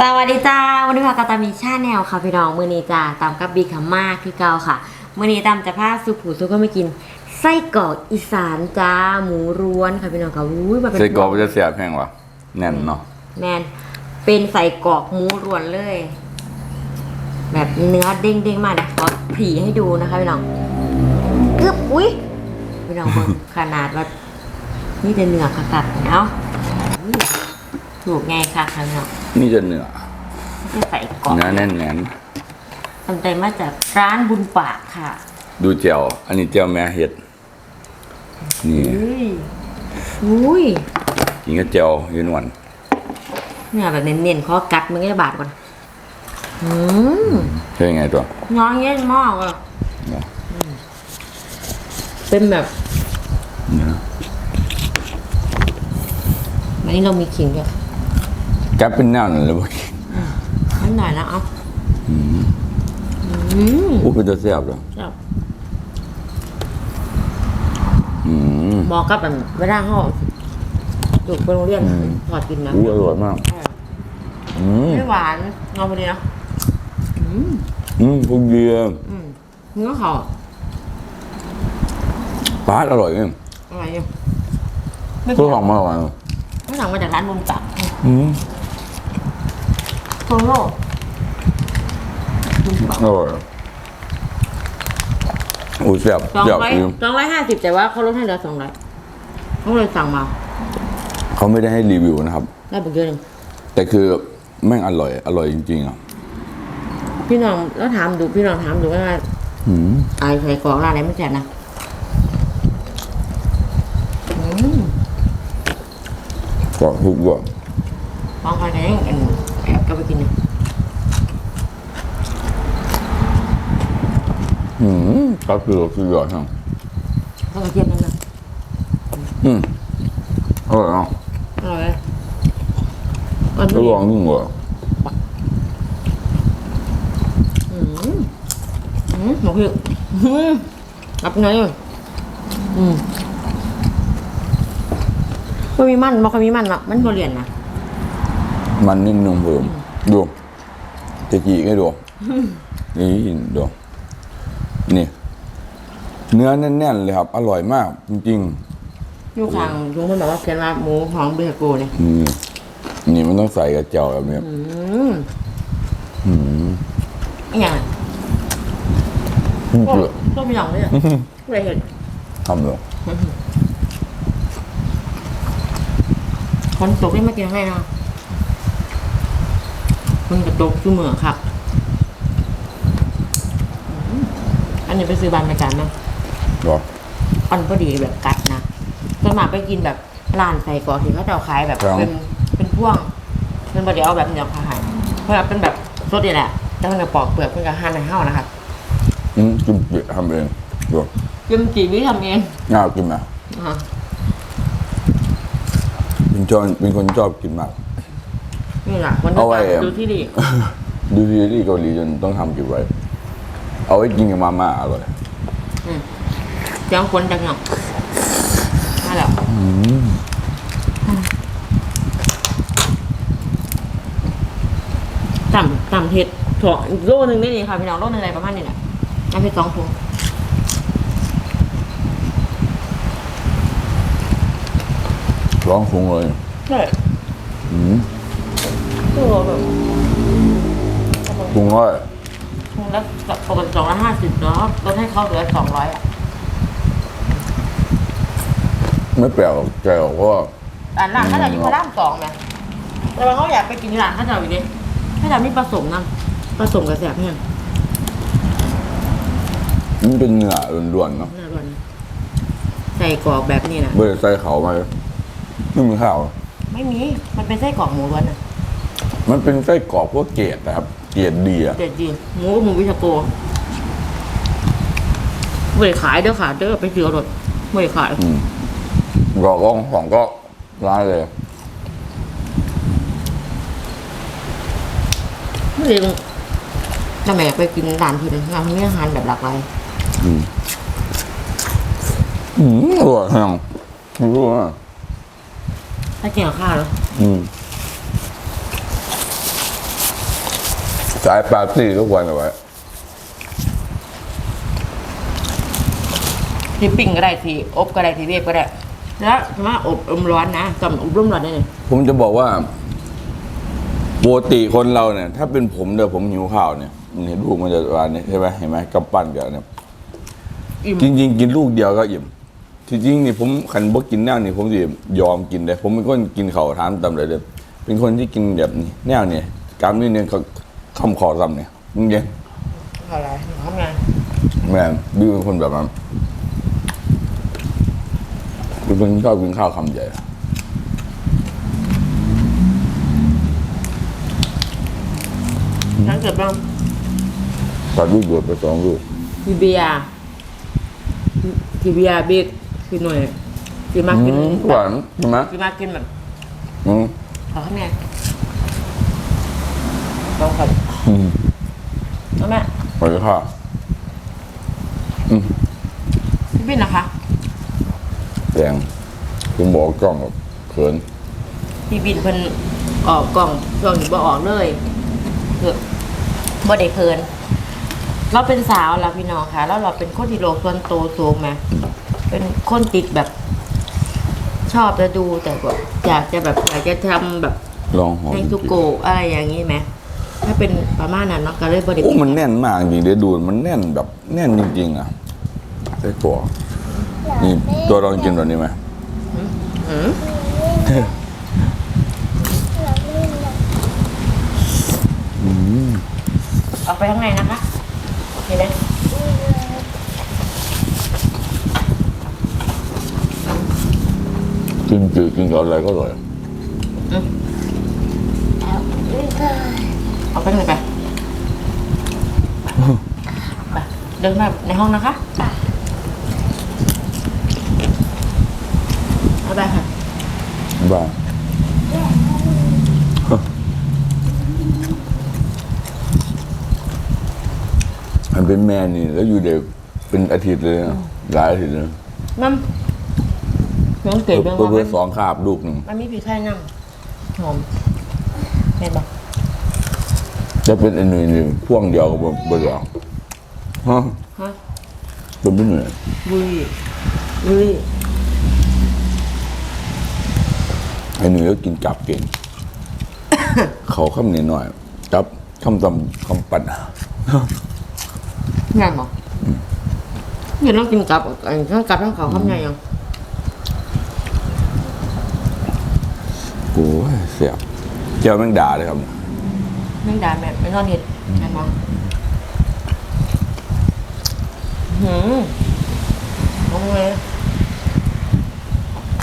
สวัสดีจ้าวันนี้พากาตามีชาแนลค่ะพี่น้องมือนี้จ้าตามกับบีคัมมากคือเก่าค่ะมือนี้ตามจะพาสุผูสุก็ไม่กินไส้กรอกอีสานจ้าหมูร้วนค่ะพี่น้องค่ะอุ้ยมาเป็นใส่กรอกมันจะเสียบแห้งวะแน่นเนาะแมนเป็นใส่กรอกหมูร้วนเลย แบบเนื้อเด้งๆมากนะขอผีให้ดูนะคะพี่น้องกึบอุ้ยพี่น้องเบิ่งขนาดว่านี่จะเนื้อขัดๆเนาะอุ้ย ถูกไงค่ะค่ะพี่น้องนี่จะเนื้อไม่ใช่ใส่กรอกเนื้อแน่นแน่นสนใจมาจากร้านบุญปากค่ะ ดูเจียวอันนี้เจียวแม่เห็ด นี่อุ้ยอุ้ยกินกับเจียวยืนหวันเนี่ยแบบเน้นๆขอกัดมึงให้บาดก่อนอืมใช่ไงตัวน้องเย็นมากเลยเนาะเป็นแบบเนื้ออันนี้เรามีขิงด้วย แกปเป็นแนวนั่นเลยบ่นิดหน่อยนะเอาอืมอู้เป็นจะเสียบเลยชอบอืมเหมอกับแบบเวลาห้องจุกไปโรงเรียนอืมถอดกินนะอู้อร่อยมากอืมไม่หวานงอพอดีเนาะอืมอืมพวกเดียอืมเนื้อเขาปลาดอร่อยเองอะไรอยู่ไม่ตัวของมาหวานไม่สั่งมาจากร้านบุญปากอืม โทโร่บุญปากอร่อยอู้เสียบสองเสียบร้อยอยู่สองร้อยห้าสิบแต่ว่าเขาลดให้เหลือสองร้อยเขาเลยสั่งมาเขาไม่ได้ให้รีวิวนะครับ ได้บุกเยอะหนึ่งแต่คือแม่งอร่อย อร่อยจริงๆอะพี่น้องแล้วถามดูพี่น้องถามดูว่าอืมไอ้ใส่กรอกร้านไหนไม่แจกนะอืมกรอบทุกอย่างลองใครไหนแอบแอบก็ไปกินเนี่ย อืมก็คือคือหยอดครับต้องกระเทียมนั่นนะอืมอร่อยเนาะอร่อยเลยอันแล้วนี้ลองนึ่งเหรออืมอืมหมกหิวอืมรับไงอะอืมไม่มีมันมันก็มีมันเนาะมันบริเวณนะมันนิดนึงเพิ่มดูจะจีให้ดูนี่ดู นี่ เนื้อแน่นๆเลยครับ อร่อยมาก จริงยูคังลุงเพิ่นบอกว่าเขียนว่าหมูหอมเบฮโกเนี่ยๆนี่นี่มันต้องใส่กระเจียวแบบนี้อืมอืมอหย่างอืมก็ก็มีอย่างเลยอะอะไรเห็นทำเลยคนตกได้มากินให้นะคนกระตกชื่อเหมือครับอืม อันนี้ไปซื้อบานประจานนะหรออันพอดีแบบกัดนะส่วนมากไปกินแบบร้านใส่กรอกที่เขาจะเอาขายแบบครับเป็นเป็นพ่วงเป็นประเดี๋ยวเอาแบบเดียวขายเพราะว่าเป็นแบบสดนี่แหละแล้วมันก็ปอกเปลือกเพื่อหั่นในห้านะครับอืมกินเปียทำเองดูกิมจิวิทำเองน่ากินไหมอ่าเป็นชอบเป็นคนชอบกินมากนี่แหละวันเอาไว้นี้ดูที่ดีดูซีรีส์เกาหลีจนต้องทำเก็บไว้ เอาไว้กินกับมาม่าอร่อยอืมเจ้าคนจังเนาะมาแล้วต่ำต่ำเห็ดถั่วอีกโลนึงได้นี่ค่ะพี่น้องโลนึงอะไรประมาณนี้แหละน้ำเห็ดสองพวงร้องฟุ้งเลยใช่อืมตัวแบบปรุงร้อย พวงละปกติสองร้อยห้าสิบเนาะลดให้เขาเหลือสองร้อยอะไม่แปลกหรอกใจหรอกเพราะว่าแต่ร้านเขาจะอยู่พระรามสองนะแต่ว่าเขาอยากไปกินร้านเขาจะอยู่ดิเขาจะมีผสมนะผสมกับแสบแห้งมันเป็นเนื้อล้วนๆเนาะน่ารักใส่กรอกแบบนี้นะเบอร์ใส่เขามาไม่มีข้าว ไม่มี มันเป็นไส้กรอกหมูล้วนนะมันเป็นไส้กรอกพวกเกรดนะครับ เกรดดีอะเด็ดจริงหมูกับหมูวิชาโกไม่ได้ขายเด้อค่ะเด้อไปเสือรถไม่ได้ขายอืมกรอกของของก็ร้านเลยไม่ได้ทำไมอยากไปกินร้านที่นึงร้านที่มีอาหารแบบหลากหลายอืมอืมอร่อยแห้งไม่รู้อะถ้ากินกับข้าวแล้วอืม สายปาร์ตี้ทุกวันเอาไว้ที่ปิ้งก็ได้ที่อบก็ได้ที่เวฟก็ได้ แล้วมาอบอมร้อนนะจำอบร่มร้อนได้เลยผมจะบอกว่าปกติคนเราเนี่ย ถ้าเป็นผมเดี๋ยวผมหิวข้าวเนี่ยมันเห็นลูกมันจะวานนี้ใช่ไหมเห็นไหมกำปั้นกันเนี่ยอิ่มจริง ๆ กินลูกเดียวก็อิ่มที่จริงนี่ผมขันบ่กินแนวนี่ผมจะยอมกินเลยผมเป็นคนกินข้าวทานตำเลยเด้อเป็นคนที่กินแบบนี้แนวเนี่ยกามนี่เนี่ย ก็คำขอซ้ำเนี่ยมึงเยังอะไรทำไงแม่บิวเป็นคนแบบนั้นคือเป็นชอบกินข้าวคำใหญ่ถ้าเกิดบ้างตัดลูกเดือดไปสองลูกพี่เบียร์พี่เบียร์บิ๊กพี่หน่วยพี่มากินอืมหวานใช่ไหมพี่มากินแบบอืม ขอข้างในลองก่อน อืมแล้วแม่ไปค่ะอืมพี่บินนะคะ แดงผมบอกกล้องแบบเขินพี่บินเพิ่นออกกล่องช่วงนี้บ่ออกเลยคือบ่ได้เคิน เราเป็นสาวแล้วพี่น้องค่ะ แล้วเราเป็นคนที่โลกส่วนโตวสูงไหมเป็นคนติดแบบ ชอบจะดูแต่ก็อยากจะแบบอยากจะทำแบบลองหอมแทงทุกโกะอะไรอย่างนี้ไหม ถ้าเป็นประมาณนั้นเนาะก็เลยบ่ได้โอ้มันแน่นมากจริงเดี๋ยวดูมันแน่นแบบแน่นจริงๆอะไอ้ตัวนี่ตัวลองกินตัวนี้ไหมอืมออกไปข้างในนะคะเห็นไหมกินจืดกินกับอะไรก็อร่อย ออกไปข้างในไปไป เดินมาในห้องนะคะเอาไปค่ะบ้ามันเป็นแม่นี่ แล้วอยู่เด็กเป็นอาทิตย์เลยนะหลายอาทิตย์เลยมัมน้องเก๋เบิ่งเพื่อว่าเพื่มัอนสองคาบลูกหนึ่งมันมีผีไข่นั่งหอมเห็นปะ จะเป็นอันหนึ่งนี่พ่วงเดียวกับบนเดียวฮะฮะเป็นไม่เหนื่อยบุยบุยไอ้หนึ่งก็กินจับเก่ง เขาคำนิดหน่อย จับคำตำคำปั่นงานบอกเดี๋ยวเรากินกับอันทั้งกับทั้งเขาข้ามไงยังโอ้ยเสียบเจ้าแม่งด่าเลยครับ ไม่ได้แม่ไม่นอนเห็ดงานมองหืมเอาไง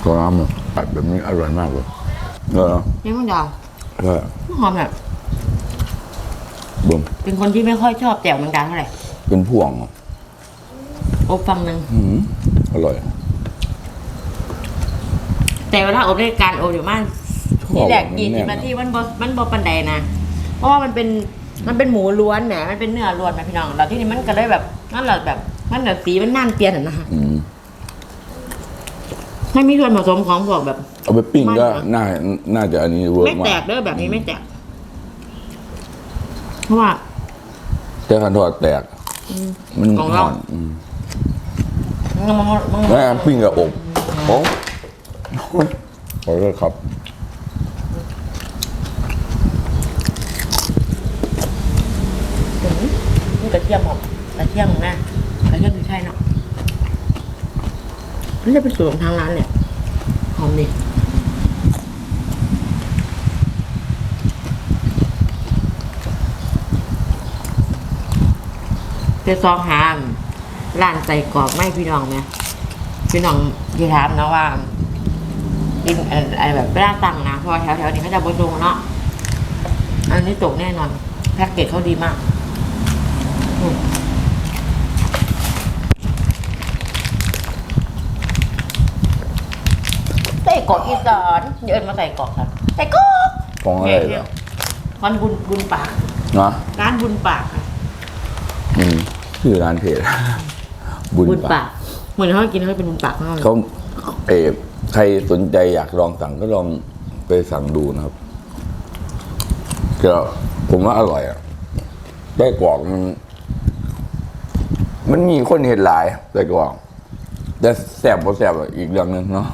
ก็น้ำเนี่ยปัดแบบนี้อร่อยมากเลยเออยังไม่ดาวใช่หอมแบบบุ้มเป็นคนที่ไม่ค่อยชอบแจ่วแมงดาเท่าไหร่เป็นพ่วงอบฟังหนึ่งอืมอร่อย แต่เวลาอบด้วยการอบอยู่มากชอบที่แรกมันกี่แน่สินบนาทีมันบมันบอปันไดนะ เพราะว่ามันเป็นมันเป็นหมูล้วนแหมมันเป็นเนื้อล้วนไหมพี่น้องแล้วที่นี่มันก็เลยแบบนั่นแหละแบบมันแบบสีมันน่านเปลี่ยนอะนะอืมให้มีส่วนผสมของพวกแบบ เอาไปปิ้งก็มันน่าน่าจะอันนี้เวิร์ไม่กมาแตกกเด้อแบบนี้ไม่แตก เพราะว่า แต่คันทอดแตก มันของเราห่อนอืมมันมันมันแล้วปิ้งกับอกโอ้ขอโทษครับ นี่กระเทียมหอมกระเทียมนะกระเทียมคือใช่เนาะนี่จะเป็นสูตรของทางร้านเนี่ยหอมดีเจะซองหามร้านใส่กรอบไม่พี่น้องไหมพี่น้องที่ถามนะว่ากินอะไรแบบไม่ได้ตังค์นะเพราะแถวๆนี้เขาจะบรรจงเนาะอันนี้ตกแน่นอน แพ็กเกจเขาดีมาก ใส่กรอกอีสานเยินมาใส่กรอกครับใส่กรอกของอะไรเหรอมันบุญบุญปาก เนาะร้านบุญปากค่ะอืมชื่อร้านเพจบุญบุญปาปากกเหมือนเขากินเขาเป็นบุญปากมากเลยเขาเออใครสนใจอยากลองสั่งก็ลองไปสั่งดูนะครับก็ผมว่าอร่อยอะไส้กรอกมัน มันมีคนเห็นหลายไส้กรอกแต่แสบบ่แสบอีกเรื่องหนึงเนาะ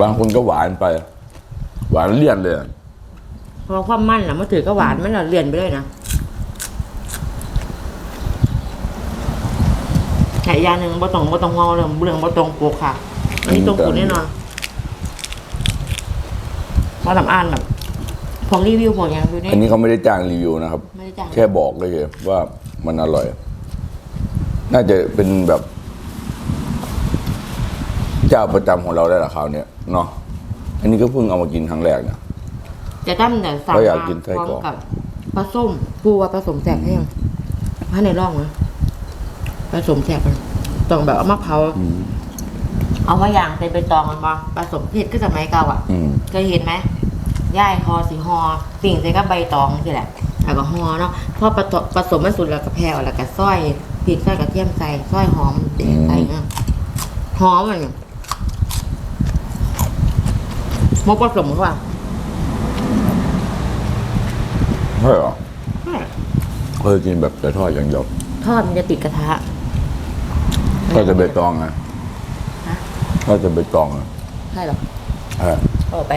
บางคนก็หวานไป หวานเลี่ยนเลยอะเพราะความมันน่ะมันถือก็หวานมันน่ะเลี่ยนไปเลยนะแต่อีกอย่างหนึ่งบ่ต้องบ่ต้องห่วงเรื่องเรื่องบ่ต้องปลูกค่ะอันนี้ต้องปลูกแน่นอนมาทำอ่านแบบพวกรีวิวพวกอย่างดูนี่อันนี้เขาไม่ได้จ้างรีวิวนะครับไม่ได้จ้างแค่บอกเลยว่ามันอร่อย น่าจะเป็นแบบเจ้าประจำของเราได้ละคราวเนี้ยเนาะอันนี้ก็เพิ่งเอามากินครั้งแรกนะจะตั้มแต่สั่งเขาอยากมากินไส้พร้อมกรอกกับปลาส้มปูว่าผสมแสบให้ยังถ้าในร่องนะผสมแสบมันต้องแบบเอามาเผาเอามาอย่างใส่ใบตองมันมาผสมเผ็ดก็สมัยเก่าอะ อืม เคยเห็นไหมย่ายคอสีหอสิ่งใส่กับใบตองนี่แหละแล้วก็หอเนาะพอผสมผสมมันสุดแล้วก็แผ่วแล้วก็ซอย พริกซอยกระเทียมใส่ซอยหอมเด็ดใส่เงี้ยหอมมันมกผสมเข้าไปใช่เหรอเคยกินแบบแต่ทอดอย่างเดียวทอดมันจะติดกระทะทอดจะใบตองไงฮะทอดจะใบตองอะใช่เหรอเออเอาไป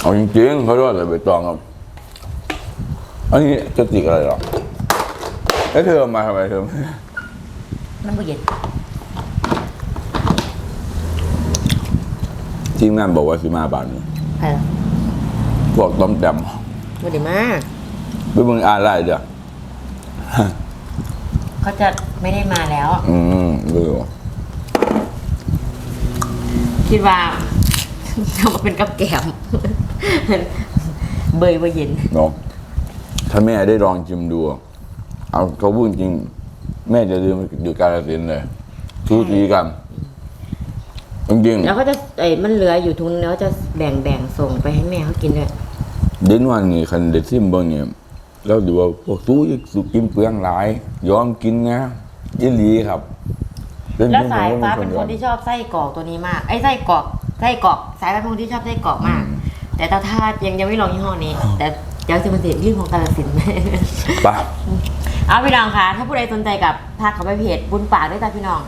เอาจริงๆเขาทอดจะใบตองครับอันนี้จะติกอะไรหรอแล้วเธอเอามาทำไมเธอน้ำ มันเย็นทีมงานบอกว่าคือมาบานนี้ใช่เหรอพวกต้มแจ่มมาดีมากไปเบิ่งอ่านไล่เด้อเขาจะไม่ได้มาแล้ว อืมเบื่อคิดว่า ทำมาเป็นกับแกม เบยว่าเย็น เนาะถ้าแม่ได้ลองชิมดู เอาเขาพูดจริง แม่จะลืมอยู่กาลสินธุ์เลยทุทีกันจริงแล้วเขาจะไอ้มันเหลืออยู่ทุนงแล้วจะแบ่งแบ่งส่งไปให้แม่เขากินด้วยๆเดินวันนี้คันเด็ดซิมเบิ่งเนี่ยแล้วดูว่าพวกสู้สุกินเปลืองหลาย ยอมกินนะยี่หลีครับเป็นแล้วผมสายผมฟ้าก็เป็นคนยอมที่ชอบไส้กรอกตัวนี้มากไอ้ไส้กรอกไส้กรอกสายฟ้าเป็นคนที่ชอบไส้กรอกมาก แต่ตาทาดยังยังไม่ลองยี่ห้อนี้ แต่เดี๋ยวจะมาเสียยื่นของกาลสินธุ์ ไปะ เอาพี่น้องคะถ้าผู้ใดสนใจกับทักเขาไปเพจบุญปากด้วยจ้าพี่น้อง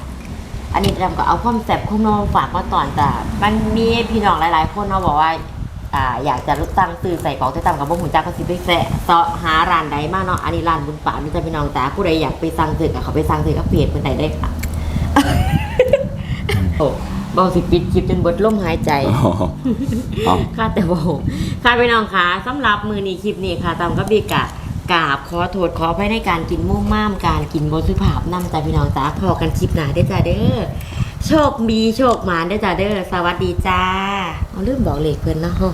อันนี้จำก็เอาความแซ่บความนองฝากมาตอนแต่มันมีพี่น้องหลาย ๆ คนเขาบอกว่าอ่าอยากจะสั่งซื้อใส่กล่องแต่ตามกับบ่หุ่นจักก็สิไปแสะเสาะหาร้านใดมาเนาะอันนี้ร้านบุญปากด้วยจ้าพี่น้องแต่ผู้ใดอยากไปสั่งซื้อกับเขาไปสั่งซื้อกับเพจเพิ่นใดได้ค่ะโอ้เบาสิปิดคลิปจนเบิดลมหายใจเอาค่ะแต่ว่าค่ะพี่น้องคะสำหรับมือนี้คลิปนี้ค่ะตามกับบีกะ กราบขอโทษขอไปในการกินมุ่งม่ามการกินบนสุภาพนำใจพี่น้องจ้าพอกันคลิปหนาได้จ้าเด้อโชคมีโชคหมานได้จ้าเด้อสวัสดีจ้าเอาลืมบอกเลขเพื่อนเนาะ